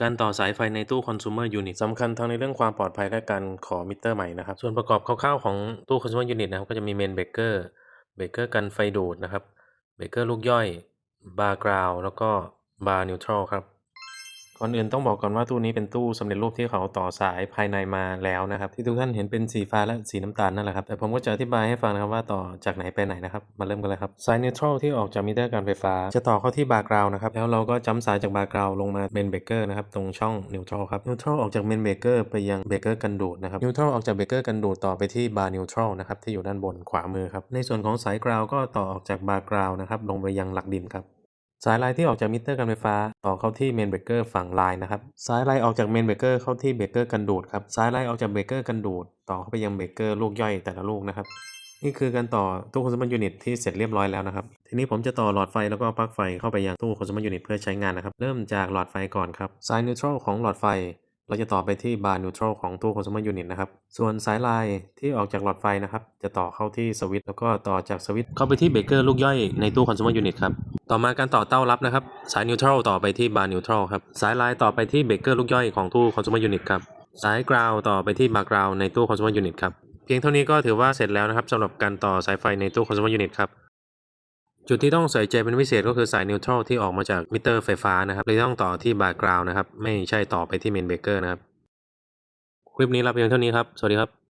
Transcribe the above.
การต่อสายไฟในตู้ consumer unit สำคัญทั้งในเรื่องความปลอดภัยและการขอมิเตอร์ใหม่นะครับ ส่วนประกอบคร่าวๆของตู้ consumer unit นะครับ ก็จะมี main breaker breaker กันไฟดูดนะครับ breaker ลูกย่อย bar ground แล้วก็ bar neutral ครับ ก่อนอื่นต้องบอกก่อนว่าตู้นี้เป็นตู้สำเร็จรูปที่เขาต่อสายภายในมาแล้วนะครับ ที่ทุกท่านเห็นเป็นสีฟ้าและสีน้ำตาลนั่นแหละครับแต่ผมก็จะอธิบายให้ฟังนะครับว่าต่อจากไหนไปไหนนะครับมาเริ่มกันเลยครับสายเนิวทรัลที่ออกจากมิเตอร์การไฟฟ้า จะต่อเข้าที่บาร์กราวนะครับแล้วเราก็จัมสายจากบาร์กราวลงมาเมนเบเกอร์นะครับตรงช่องนิวทรัลครับนิวทรัลออกจากเมนเบเกอร์ไปยังเบเกอร์กันดูดนะครับนิวทรัลออกจากเบเกอร์กันดูดต่อไปที่บาร์นิวทรัลนะครับที่อยู่ด้านบนขวามือครับในส่วนของสายกราวก็ต่อออกจากบาร์กราวนะครับลงไปยังหลักดินครับ สายไลน์ที่ออกจากมิเตอร์การไฟฟ้า ต่อเข้าที่เมนเบรกเกอร์ฝั่งไลน์นะครับ สายไลน์ออกจากเมนเบรกเกอร์เข้าที่เบรกเกอร์กันดูดครับ สายไลน์ออกจากเบรกเกอร์กันดูด ต่อเข้าไปยังเบรกเกอร์ลูกย่อยแต่ละลูกนะครับ นี่คือการต่อตู้คอน sumer unit ที่เสร็จเรียบร้อยแล้วนะครับ ทีนี้ผมจะต่อหลอดไฟแล้วก็ปลั๊กไฟเข้าไปยังตู้คอน sumer unit เพื่อใช้งานนะครับ เริ่มจากหลอดไฟก่อนครับ สายนิวทรัลของหลอดไฟ เราจะต่อไปที่บาร์นิวทรัลของตู้ consumer unit นะครับ ส่วนสายไลายที่ออกจากหลอดไฟนะครับ จะต่อเข้าที่สวิตช์แล้วก็ต่อจากสวิตช์เข้าไปที่เบรกเกอร์ลูกย่อยในตู้ consumer unit ครับ ต่อมาการต่อเต้ารับนะครับ สายนิวทรัลต่อไปที่บาร์นิวทรัลครับ สายลายต่อไปที่เบรกเกอร์ลูกย่อยของตู้ consumer unit ครับ สายกราวต่อไปที่บาร์กราวในตู้ consumer unit ครับ เพียงเท่านี้ก็ถือว่าเสร็จแล้วนะครับสำหรับการต่อสายไฟในตู้ consumer unit ครับจุดที่ต้องใส่ใจเป็นพิเศษก็คือสายนิวทรัลที่ออกมาจากมิเตอร์ไฟฟ้านะครับเลยต้องต่อที่บาร์กราวนะครับไม่ใช่ต่อไปที่เมนเบรกเกอร์นะครับคลิปนี้รับเพียงเท่านี้ครับสวัสดีครับ